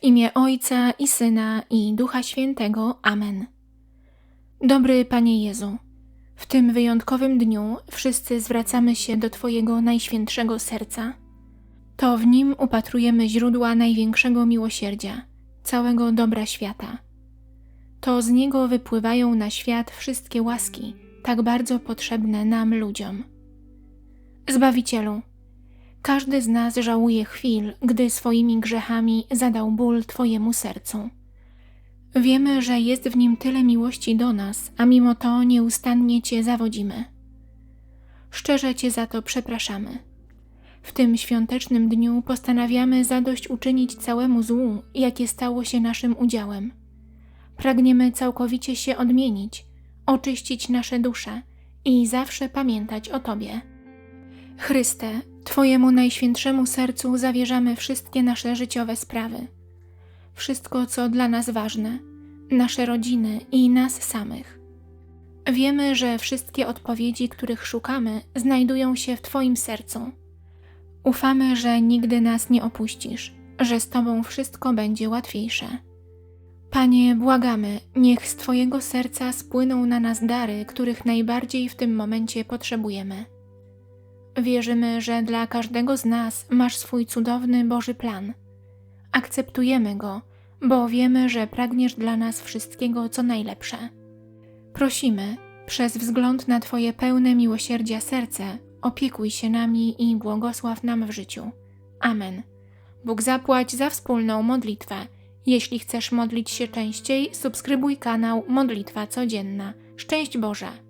W imię Ojca i Syna i Ducha Świętego. Amen. Dobry Panie Jezu, w tym wyjątkowym dniu wszyscy zwracamy się do Twojego najświętszego serca. To w nim upatrujemy źródła największego miłosierdzia, całego dobra świata. To z niego wypływają na świat wszystkie łaski, tak bardzo potrzebne nam ludziom. Zbawicielu, każdy z nas żałuje chwil, gdy swoimi grzechami zadał ból Twojemu sercu. Wiemy, że jest w nim tyle miłości do nas, a mimo to nieustannie Cię zawodzimy. Szczerze Cię za to przepraszamy. W tym świątecznym dniu postanawiamy zadośćuczynić całemu złu, jakie stało się naszym udziałem. Pragniemy całkowicie się odmienić, oczyścić nasze dusze i zawsze pamiętać o Tobie. Chryste, Twojemu najświętszemu sercu zawierzamy wszystkie nasze życiowe sprawy. Wszystko, co dla nas ważne, nasze rodziny i nas samych. Wiemy, że wszystkie odpowiedzi, których szukamy, znajdują się w Twoim sercu. Ufamy, że nigdy nas nie opuścisz, że z Tobą wszystko będzie łatwiejsze. Panie, błagamy, niech z Twojego serca spłyną na nas dary, których najbardziej w tym momencie potrzebujemy. Wierzymy, że dla każdego z nas masz swój cudowny Boży plan. Akceptujemy go, bo wiemy, że pragniesz dla nas wszystkiego, co najlepsze. Prosimy, przez wzgląd na Twoje pełne miłosierdzia serce, opiekuj się nami i błogosław nam w życiu. Amen. Bóg zapłać za wspólną modlitwę. Jeśli chcesz modlić się częściej, subskrybuj kanał Modlitwa Codzienna. Szczęść Boże!